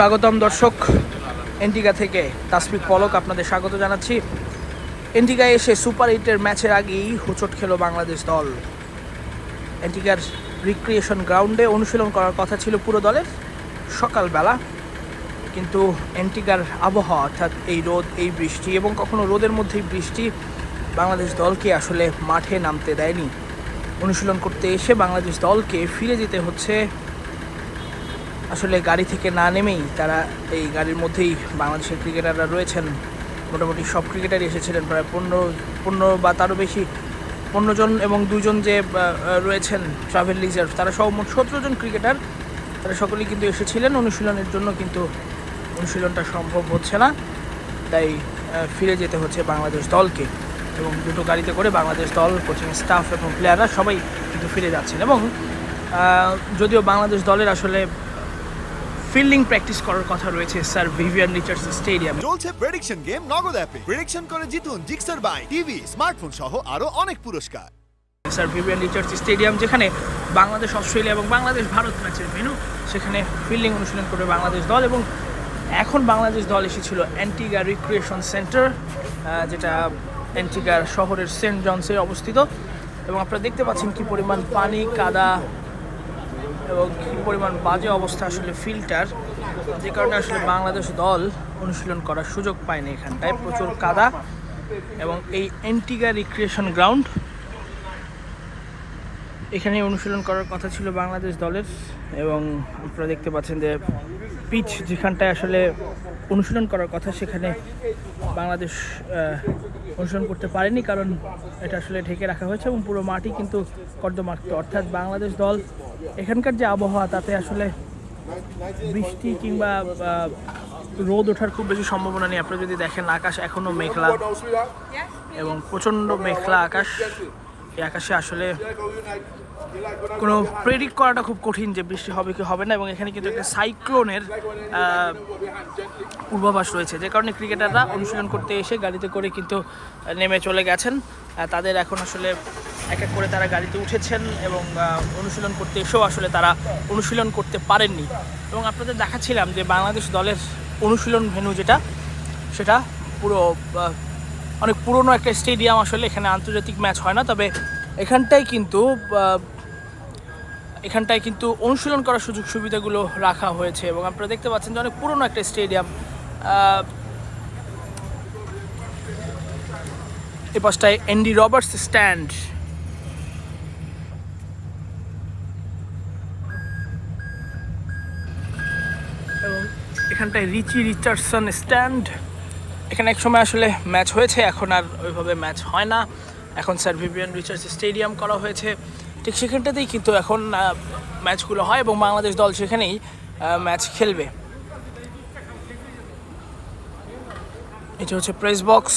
স্বাগতম দর্শক এন্টিগা থেকে তাসফিক পলক আপনাদের স্বাগত জানাচ্ছি। এন্টিগায় এসে সুপার এইটের ম্যাচের আগেই হোঁচট খেলো বাংলাদেশ দল। এন্টিগার রিক্রিয়েশন গ্রাউন্ডে অনুশীলন করার কথা ছিল পুরো দলের সকালবেলা। কিন্তু এন্টিগার আবহাওয়া অর্থাৎ এই রোদ, এই বৃষ্টি এবং কখনো রোদের মধ্যেই বৃষ্টি বাংলাদেশ দলকে আসলে মাঠে নামতে দেয়নি। অনুশীলন করতে এসে বাংলাদেশ দলকে ফিরে যেতে হচ্ছে আসলে গাড়ি থেকে না নেমেই তারা এই গাড়ির মধ্যেই বাংলাদেশের ক্রিকেটাররা রয়েছেন। মোটামুটি সব ক্রিকেটারই এসেছিলেন, প্রায় পনেরো পনেরো বা তারও বেশি। পনেরো জন এবং দুজন যে রয়েছেন ট্রাভেল রিজার্ভ, তারা সব মোট সতেরো জন ক্রিকেটার। তারা সকলেই কিন্তু এসেছিলেন। অনুশীলনের জন্য কিন্তু অনুশীলনটা সম্ভব হচ্ছে না। তাই ফিরে যেতে হচ্ছে বাংলাদেশ দলকে এবং দুটো গাড়িতে করে বাংলাদেশ দল, কোচিং স্টাফ এবং প্লেয়াররা সবাই কিন্তু ফিরে যাচ্ছেন এবং যদিও বাংলাদেশ দলের আসলে ফিল্ডিং প্র্যাকটিস করার কথা রয়েছে স্যার ভিভিয়ান রিচার্ডস স্টেডিয়ামে। চলছে প্রেডিকশন গেম নগদ অ্যাপে প্রেডিকশন করে জিতুন জিক্সার বাই টিভি স্মার্টফোন সহ আরও অনেক পুরস্কার। স্যার ভিভিয়ান রিচার্ডস স্টেডিয়াম যেখানে বাংলাদেশ অস্ট্রেলিয়া এবং বাংলাদেশ ভারত ম্যাচের ভেন্যু সেখানে ফিল্ডিং অনুশীলন করবে বাংলাদেশ দল এবং এখন বাংলাদেশ দল এসেছিল অ্যান্টিগা রিক্রিয়েশন সেন্টার যেটা অ্যান্টিগার শহরের সেন্ট জনসে অবস্থিত। এবং আপনারা দেখতে পাচ্ছেন কি পরিমাণ পানি কাদা এবং কী পরিমাণ বাজে অবস্থা আসলে ফিল্টার যে কারণে আসলে বাংলাদেশ দল অনুশীলন করার সুযোগ পায়নি এখানটায়। প্রচুর কাদা এবং এই অ্যান্টিগা রিক্রিয়েশন গ্রাউন্ড এখানে অনুশীলন করার কথা ছিল বাংলাদেশ দলের এবং আপনারা দেখতে পাচ্ছেন যে পিচ যেখানটায় আসলে অনুশীলন করার কথা সেখানে বাংলাদেশ অনুশীলন করতে পারেনি কারণ এটা আসলে ঢেকে রাখা হয়েছে এবং পুরো মাটি কিন্তু কর্দমাক্ত। অর্থাৎ বাংলাদেশ দল এখানকার যে আবহাওয়া তাতে আসলে বৃষ্টি কিংবা রোদ ওঠার খুব বেশি সম্ভাবনা নেই। আপনি যদি দেখেন আকাশ এখনও মেঘলা এবং প্রচণ্ড মেঘলা আকাশ। আকাশে আসলে কোনো প্রেডিক্ট করাটা খুব কঠিন যে বৃষ্টি হবে কি হবে না, এবং এখানে কিন্তু একটা সাইক্লোনের পূর্বাভাস রয়েছে। যে কারণে ক্রিকেটাররা অনুশীলন করতে এসে গাড়িতে করে কিন্তু নেমে চলে গেছেন। তাদের এখন আসলে এক এক করে তারা গাড়িতে উঠেছেন এবং অনুশীলন করতে এসেও আসলে তারা অনুশীলন করতে পারেননি। এবং আপনাদের দেখাচ্ছিলাম যে বাংলাদেশ দলের অনুশীলন ভেন্যু যেটা, সেটা পুরো অনেক পুরনো একটা স্টেডিয়াম আসলে এখানে আন্তর্জাতিক ম্যাচ হয় না, তবে এখানটায় কিন্তু এখানটায় কিন্তু অনুশীলন করার সুযোগ সুবিধাগুলো রাখা হয়েছে এবং আপনারা দেখতে পাচ্ছেন যে অনেক পুরনো একটা স্টেডিয়াম। এ পাশটায় এন্ডি রবার্টস স্ট্যান্ড এবং এখানটায় রিচি রিচার্ডসন স্ট্যান্ড এখানে এক সময় আসলে ম্যাচ হয়েছে, এখন আর ওইভাবে ম্যাচ হয় না। এখন স্যার ভিভিয়ান রিচার্স স্টেডিয়াম করা হয়েছে। ঠিক সেখানটাতেই কিন্তু এখন ম্যাচগুলো হয় এবং বাংলাদেশ দল সেখানেই ম্যাচ খেলবে। এটা হচ্ছে প্রেস বক্স।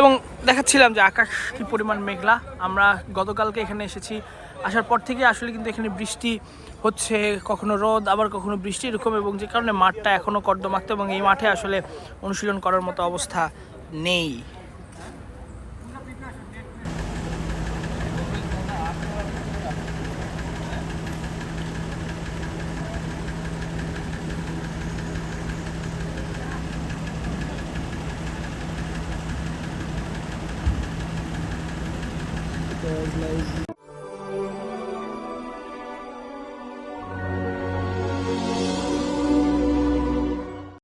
এবং দেখাচ্ছিলাম যে আকাশ কি পরিমাণ মেঘলা। আমরা গতকালকে এখানে এসেছি। আসার পর থেকে আসলে কিন্তু এখানে বৃষ্টি হচ্ছে, কখনো রোদ, আবার কখনো বৃষ্টি এরকম এবং যে কারণে মাঠটা এখনও কর্দমাক্ত এবং এই মাঠে আসলে অনুশীলন করার মতো অবস্থা নেই। was lazy.